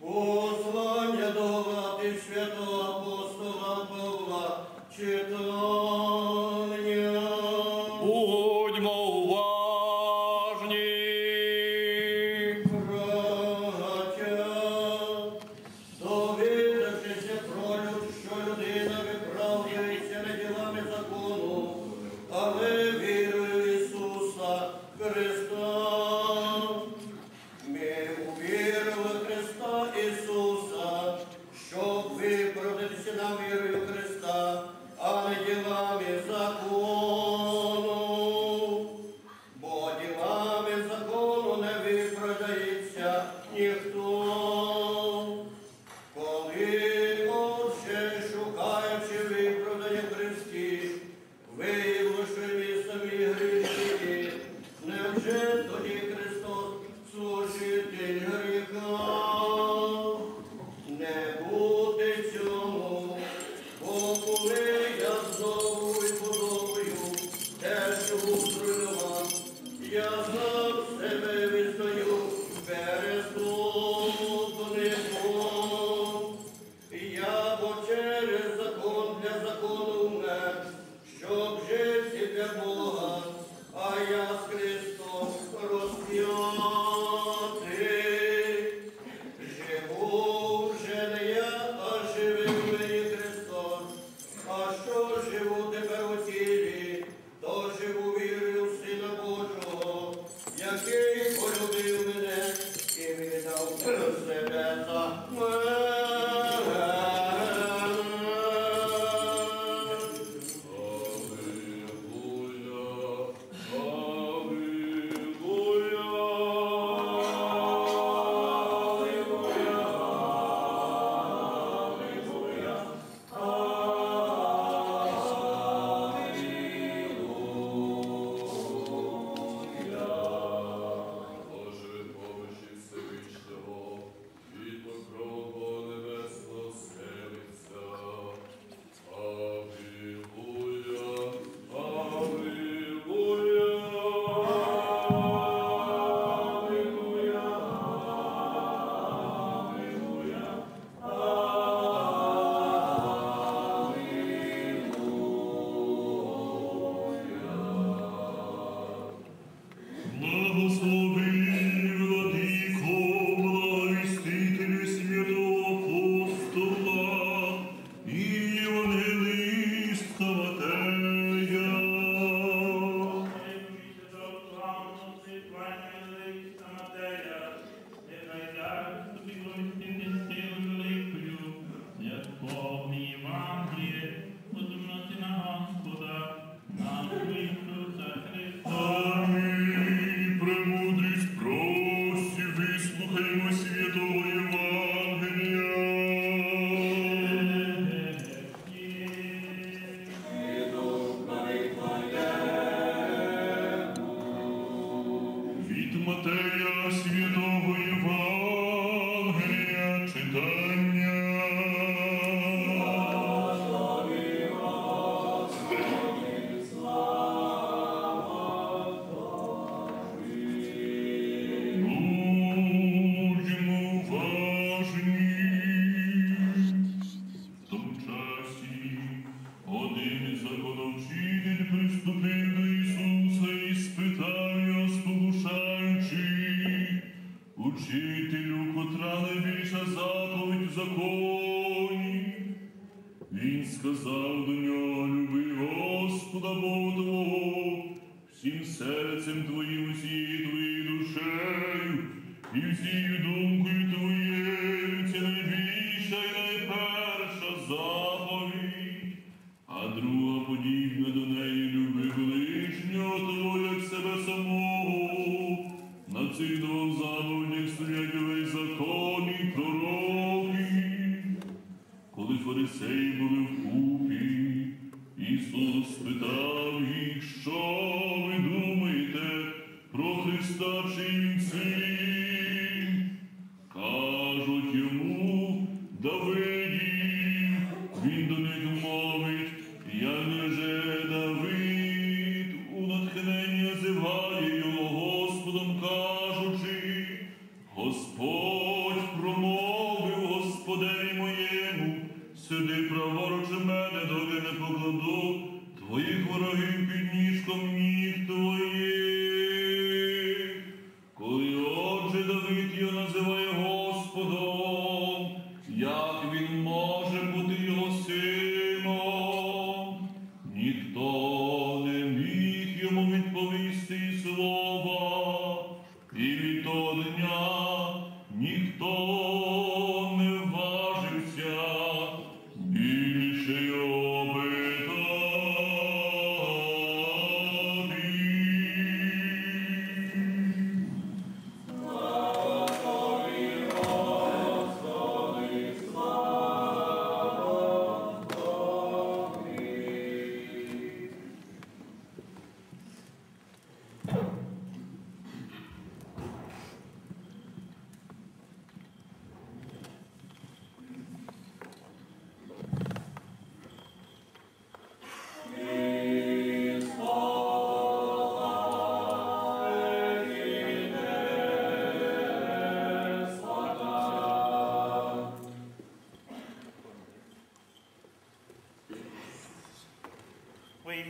Послання до влади святого апостола Павла читав. Христа, ми увірили Христа Ісуса, щоб виправдатися нам вірою Христа, а ділами закону, бо ділами закону не виправдається ніхто. учителю, котра найбільша заповідь в законі. Він сказав до нього, люби Господа Бога Твого, всім серцем твоїм, усією твоєю душею і всією душею. Христос їх, що ви думаєте про Христа чи Він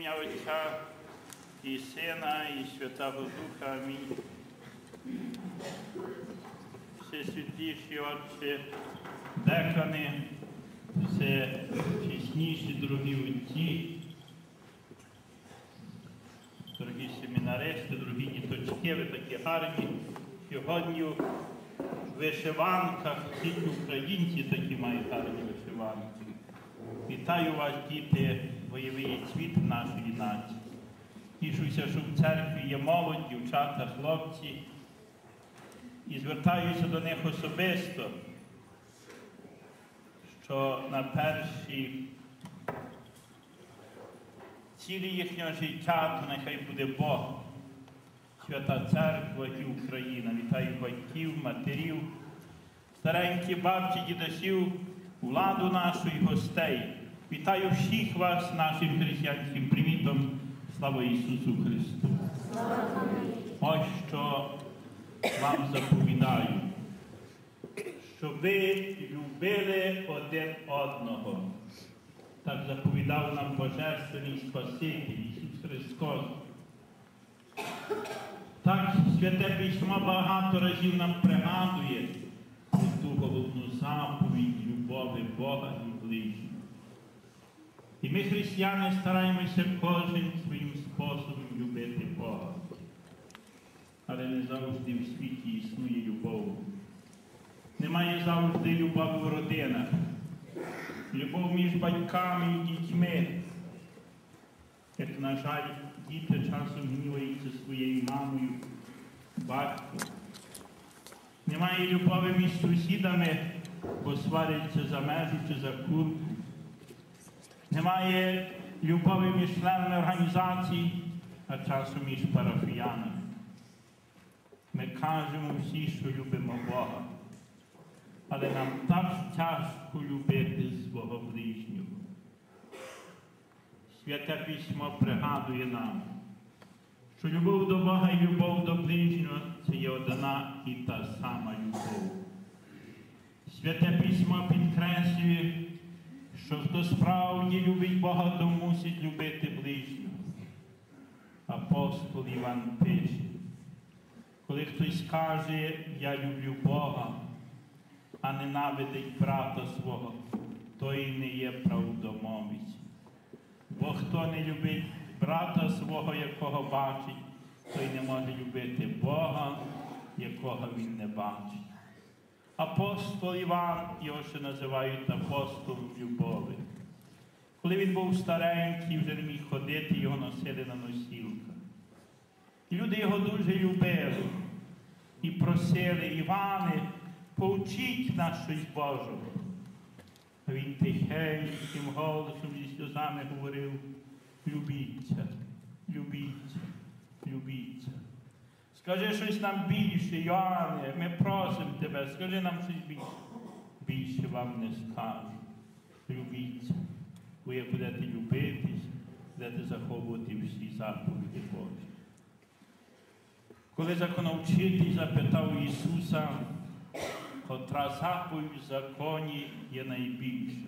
ім'я Отця і Сина, і Святого Духа. Амінь. Всесвітліші Отче, декани, все чесніші, дорогі отці, дорогі семінаристи, дорогі діточки, ви такі гарні. Сьогодні в вишиванках, тільки українці такі мають гарні вишиванки. Вітаю вас, діти, бойовий цвіт нашої нації. Тішуся, що в церкві є молодь, дівчата, хлопці. І звертаюся до них особисто, що на перші цілі їхнього життя, то нехай буде Бог, Свята Церква і Україна. Вітаю батьків, матерів, старенькі бабці, дідусів, владу нашу і гостей. Вітаю всіх вас нашим християнським привітом. Слава Ісусу Христу! Ось що вам заповідаю, щоб ви любили один одного. Так заповідав нам Божественний Спаситель Ісус Христос. Так святе письмо багато разів нам пригадує про ту головну заповідь любові Бога і ближнього. Ми, християни, стараємося кожен своїм способом любити Бога. Але не завжди в світі існує любов. Немає завжди любові в родинах, любов між батьками і дітьми. Як, на жаль, діти часом гніваються своєю мамою, батьком. Немає любові між сусідами, бо сваряться за межу чи за курку. Немає любові між членами організацій, а часом між парафіянами. Ми кажемо всі, що любимо Бога, але нам так тяжко любити свого ближнього. Святе письмо пригадує нам, що любов до Бога і любов до ближнього це є одна і та сама любов. Святе письмо підкреслює, що хто справді любить Бога, то мусить любити ближнього. Апостол Іван пише, коли хтось каже, я люблю Бога, а ненавидить брата свого, той не є правдомовець. Бо хто не любить брата свого, якого бачить, той не може любити Бога, якого він не бачить. Апостол Іван, його ще називають апостолом любові. Коли він був старенький, вже не міг ходити, його носили на носілках. І люди його дуже любили і просили, Іване, повчіть нас щось Божого. А він тихеньким голосом зі сльозами говорив, любіться, любіться, любіться. Скажи щось нам більше, Йоанне, ми просимо тебе, скажи нам щось більше. Більше вам не скажу. Любіться. Бо будете любитись, будете заховувати всі заповіді Божі. Коли законовчитель запитав Ісуса, котра заповідь в законі є найбільша.